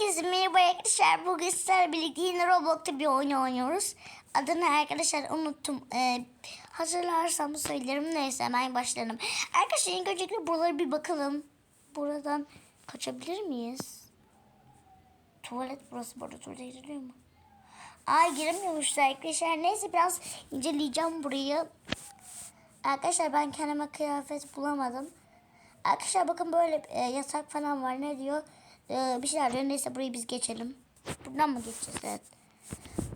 Herkese merhaba arkadaşlar. Bugün sizlerle birlikte yine Roblox'ta bir oyun oynuyoruz. Adını arkadaşlar unuttum. Ee, hazırlarsam söylerim. Neyse hemen başlayalım. Arkadaşlar ilk öncelikle buralara bir bakalım. Buradan kaçabilir miyiz? Tuvalet burası. Burada tuvalete giriliyor mu? Ay giremiyormuş arkadaşlar. Neyse biraz inceleyeceğim burayı. Arkadaşlar ben kendime kıyafet bulamadım. Arkadaşlar bakın böyle e, yasak falan var. Ne diyor? E, bir şeyler diyor. Neyse burayı biz geçelim. Buradan mı geçeceğiz? Evet.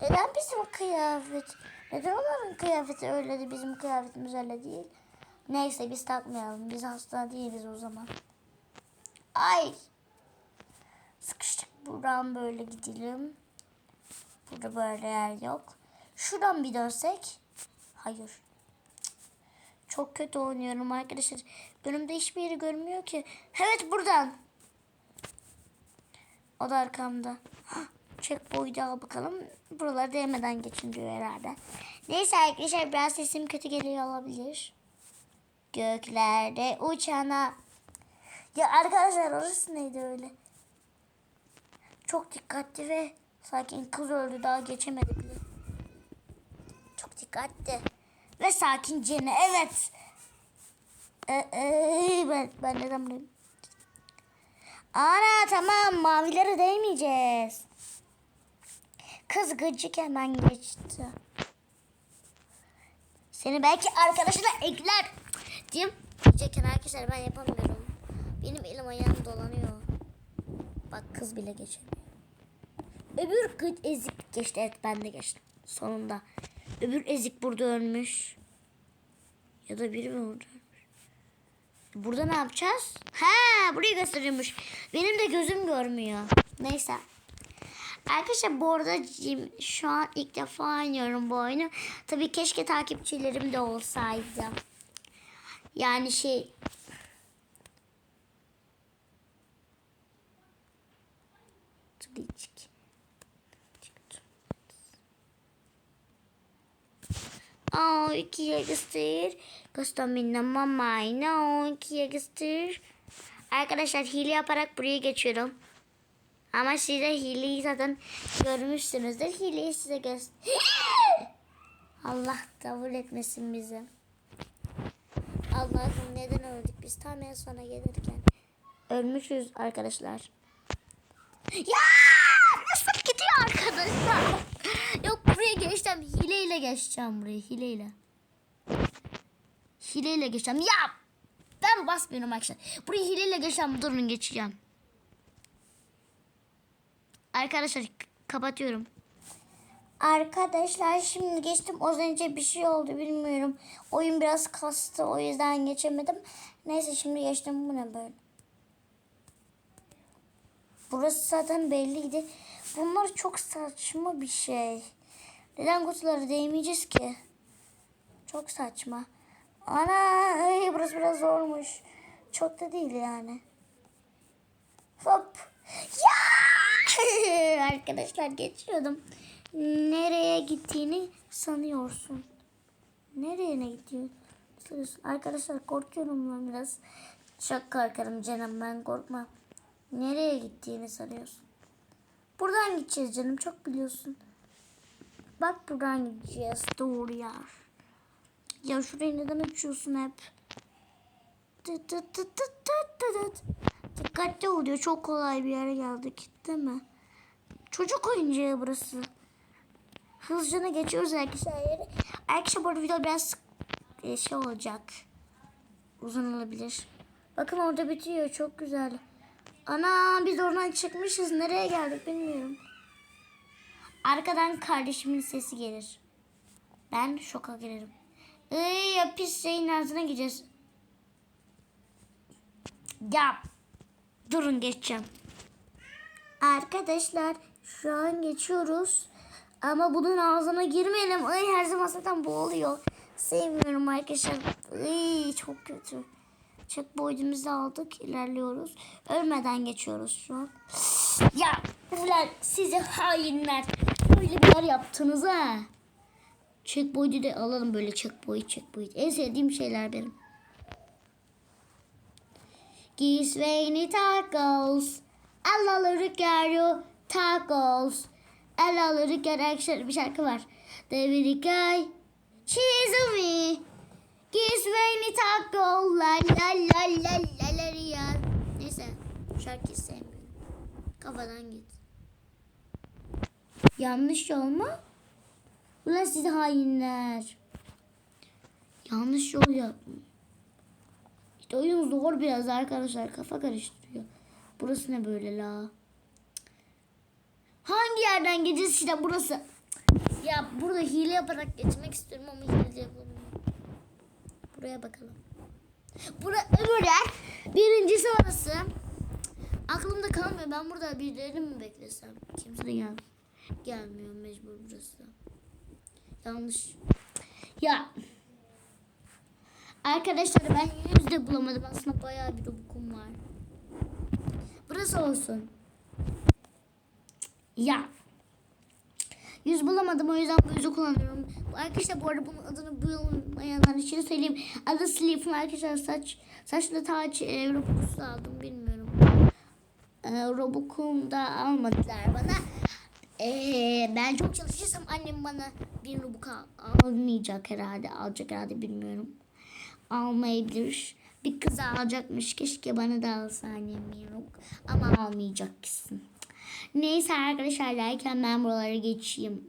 Neden bizim kıyafet? Neden onların kıyafeti öyle de bizim kıyafetimiz öyle değil? Neyse biz takmayalım. Biz hasta değiliz o zaman. Ay. Sıkıştık. Buradan böyle gidelim. Burada böyle yer yok. Şuradan bir dönsek. Hayır. Çok kötü oynuyorum arkadaşlar. Önümde hiçbir yeri görmüyor ki. Evet buradan. O da arkamda. Hah, Checkpoint'i al bakalım. Buraları değmeden geçin diyor herhalde. Neyse arkadaşlar biraz sesim kötü geliyor olabilir. Göklerde uçana. Ya arkadaşlar orası neydi öyle? Çok dikkatli ve sakin kız öldü daha geçemedik bile. Çok dikkatli. Ve sakince ne? Evet. Ee, ee, ben, ben neden buradayım? Ana tamam mavilere değmeyeceğiz. Kız gıcık hemen geçti. Seni belki arkadaşına ekler. Diyeyim. Diyecekken arkadaşlar ben yapamıyorum. Benim elim ayağım dolanıyor. Bak kız bile geçemiyor. Öbür kız ezik geçti. Evet ben de geçtim. Sonunda. Öbür ezik burada ölmüş. Ya da biri mi orada ölmüş? Burada ne yapacağız? Ha, burayı gösteriyormuş. Benim de gözüm görmüyor. Neyse. Arkadaşlar bu arada şu an ilk defa oynuyorum bu oyunu. Tabii keşke takipçilerim de olsaydı. Yani şey Tıklayıcık. O iki göster. Göstermene mamayla o iki göster. Arkadaşlar hile yaparak buraya geçiyorum. Ama siz de hileyi zaten görmüşsünüzdür. Hileyi size göster. Allah davul etmesin bizi. Allah'ım neden öldük biz tam en sona gelirken. Ölmüşüz arkadaşlar. Ya nasıl gidiyor arkadaşlar? Yok buraya geçeceğim. Hileyle geçeceğim buraya hileyle. Hileyle geçeceğim. Ya ben basmıyorum arkadaşlar. Burayı hileyle geçeceğim. Durun geçeceğim. Arkadaşlar kapatıyorum. Arkadaşlar şimdi geçtim. Az önce bir şey oldu bilmiyorum. Oyun biraz kastı o yüzden geçemedim. Neyse şimdi geçtim. Bu ne böyle? Burası zaten belliydi. Bunlar çok saçma bir şey. Neden kutulara değmeyeceğiz ki? Çok saçma. Ana ay, burası biraz zormuş. Çok da değil yani. Hop. Ya! Arkadaşlar geçiyordum. Nereye gittiğini sanıyorsun. Nereye ne? Sanıyorsun. Arkadaşlar korkuyorum ben biraz. Çok korkarım canım ben korkma. Nereye gittiğini sanıyorsun. Buradan gideceğiz canım çok biliyorsun. Bak buradan gideceğiz doğru ya. Ya şurayı neden açıyorsun hep? Tıt tıt tıt tıt. Dikkatli ol diyor. Çok kolay bir yere geldik. Değil mi? Çocuk oyuncağı burası. Hızlıca geçiyoruz arkadaşlar. Arkadaşlar bu arada video biraz e, şey olacak. Uzun olabilir. Bakın orada bitiyor. Çok güzel. Ana biz oradan çıkmışız. Nereye geldik bilmiyorum. Arkadan kardeşimin sesi gelir. Ben şoka girerim. Iy pis şeyin ağzına gideceğiz. Ya durun geçeceğim. Arkadaşlar şu an geçiyoruz. Ama bunun ağzına girmeyelim. Ay her zaman zaten boğuluyor. Sevmiyorum arkadaşlar. Ay çok kötü. Checkpoint'imizi aldık. ilerliyoruz. Ölmeden geçiyoruz şu an. Ya ulan sizi hainler. Böyle bir yer yaptınız ha. Checkpoint'i de alalım böyle checkpoint checkpoint. En sevdiğim şeyler benim. Gizveini tacos. Allah'lı rüzgarı tacos. Rüzgar arkadaşlar bir şarkı var. Devirikay. She's me. Kiss me taco. La la la la la la la. Neyse şarkıyı sevmiyorum. Kafadan git. Yanlış yol mu? Ulan sizi hainler. Yanlış yol yaptım. İşte oyun zor biraz arkadaşlar. Kafa karıştırıyor. Burası ne böyle la? Hangi yerden gideceğiz işte burası? Ya burada hile yaparak geçmek istiyorum ama hile yapamıyorum. Buraya bakalım. Bura öbür yer. Birincisi orası. Aklımda kalmıyor. Ben burada birilerini mi beklesem? Kimse de gel gelmiyor mecbur burası. Yanlış. Ya. Arkadaşlar ben yüz de bulamadım. Aslında bayağı bir okum var. Burası olsun. Ya. Yüz bulamadım o yüzden bu yüzü kullanıyorum. Arkadaşlar bu arada bunun adını bulmayanlar için söyleyeyim. Adı Sleep'im arkadaşlar saç saçlı taç e, Robux'u aldım bilmiyorum. E, Robux'um da almadılar bana. E, ben çok çalışırsam annem bana bir al- almayacak herhalde. Alacak herhalde bilmiyorum. Almayabilir. Bir kız alacakmış. Keşke bana da alsa annem bir Robux. Ama almayacak kesin. Neyse arkadaşlar derken ben buralara geçeyim.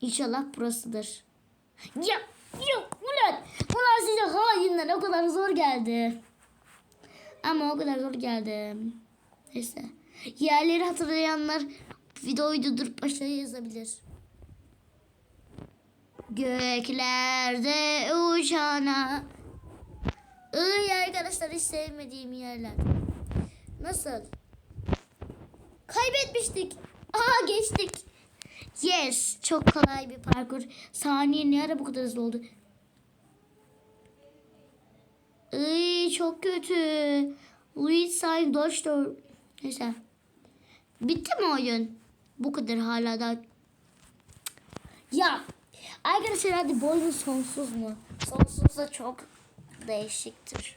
İnşallah burasıdır. Ya yok ulan. Ulan size hainler o kadar zor geldi. Ama o kadar zor geldi. Neyse. Yerleri hatırlayanlar videoyu durdurup aşağıya yazabilir. Göklerde uçana. Iy arkadaşlar hiç sevmediğim yerler. Nasıl? Kaybetmiştik. Aa geçtik. Yes. Çok kolay bir parkur. Saniye ne ara bu kadar hızlı oldu? Iy çok kötü. Luis Sain Doştor. Neyse. Bitti mi oyun? Bu kadar hala da. Ya. Arkadaşlar hadi bu oyun sonsuz mu? Sonsuz da çok değişiktir.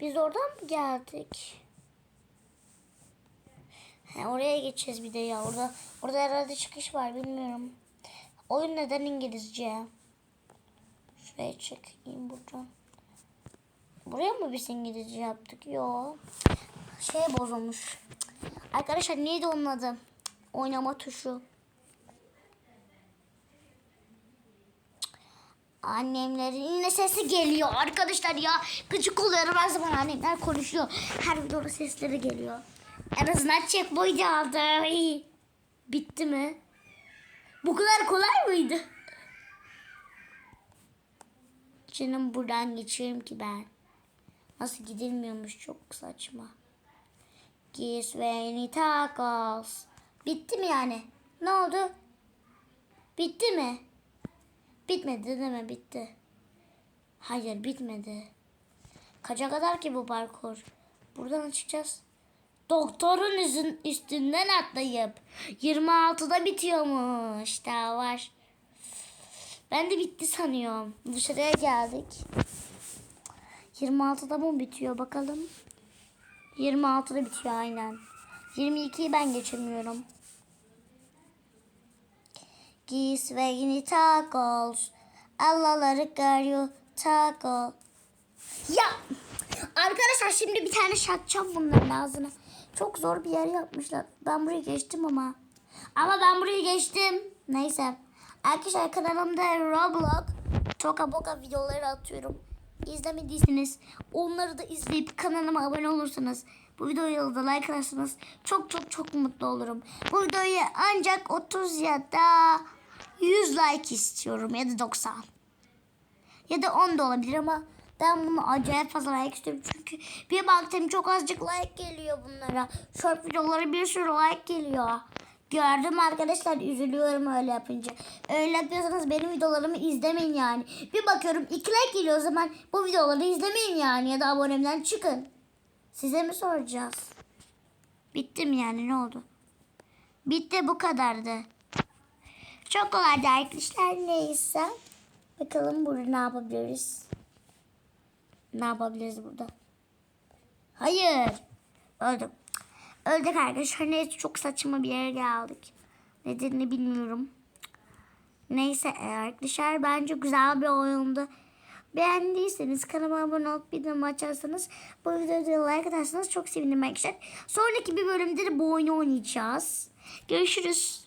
Biz oradan mı geldik? He, oraya geçeceğiz bir de ya. Orada orada herhalde çıkış var bilmiyorum. Oyun neden İngilizce? Şuraya çekeyim buradan. Buraya mı biz İngilizce yaptık? Yo. Şey bozulmuş. Arkadaşlar neydi onun adı? Oynama tuşu. Annemlerin yine sesi geliyor arkadaşlar ya. Gıcık oluyorum her zaman annemler konuşuyor. Her videoda sesleri geliyor. En azından checkpoint aldım. İyi. Bitti mi? Bu kadar kolay mıydı? Canım buradan geçiyorum ki ben. Nasıl gidilmiyormuş çok saçma. Kiss ve tacos. Bitti mi yani? Ne oldu? Bitti mi? Bitmedi mi? Bitti. Hayır bitmedi. Kaça kadar ki bu parkur? Buradan çıkacağız. Doktorun üzün, üstünden atlayıp 26'da bitiyormuş. Daha var. Ben de bitti sanıyorum. Dışarıya geldik. 26'da mı bitiyor bakalım. 26'da bitiyor aynen. 22'yi ben geçemiyorum. Gis ve yeni tacos. Allah'ları garıyor taco. Ya arkadaşlar şimdi bir tane şakacağım bunların ağzına. Çok zor bir yer yapmışlar. Ben burayı geçtim ama. Ama ben burayı geçtim. Neyse. Arkadaşlar kanalımda Roblox Toka Boka videoları atıyorum. İzlemediyseniz onları da izleyip kanalıma abone olursanız bu videoya da like atarsanız çok çok çok mutlu olurum. Bu videoyu ancak 30 ya da 100 like istiyorum ya da 90. Ya da 10 da olabilir ama ben bunu acayip fazla like istiyorum. Çünkü bir baktım çok azıcık like geliyor bunlara. Short videolara bir sürü like geliyor. Gördüm arkadaşlar üzülüyorum öyle yapınca. Öyle yapıyorsanız benim videolarımı izlemeyin yani. Bir bakıyorum 2 like geliyor o zaman bu videoları izlemeyin yani. Ya da abonemden çıkın. Size mi soracağız? Bitti mi yani ne oldu? Bitti bu kadardı. Çok kolaydı arkadaşlar neyse. Bakalım burada ne yapabiliriz? Ne yapabiliriz burada? Hayır. Öldüm. Öldük arkadaşlar. Neyse çok saçma bir yere geldik. Nedenini bilmiyorum. Neyse e, arkadaşlar bence güzel bir oyundu. Beğendiyseniz kanalıma abone olup bildirim açarsanız bu videoda like atarsanız çok sevinirim arkadaşlar. Sonraki bir bölümde de bu oyunu oynayacağız. Görüşürüz.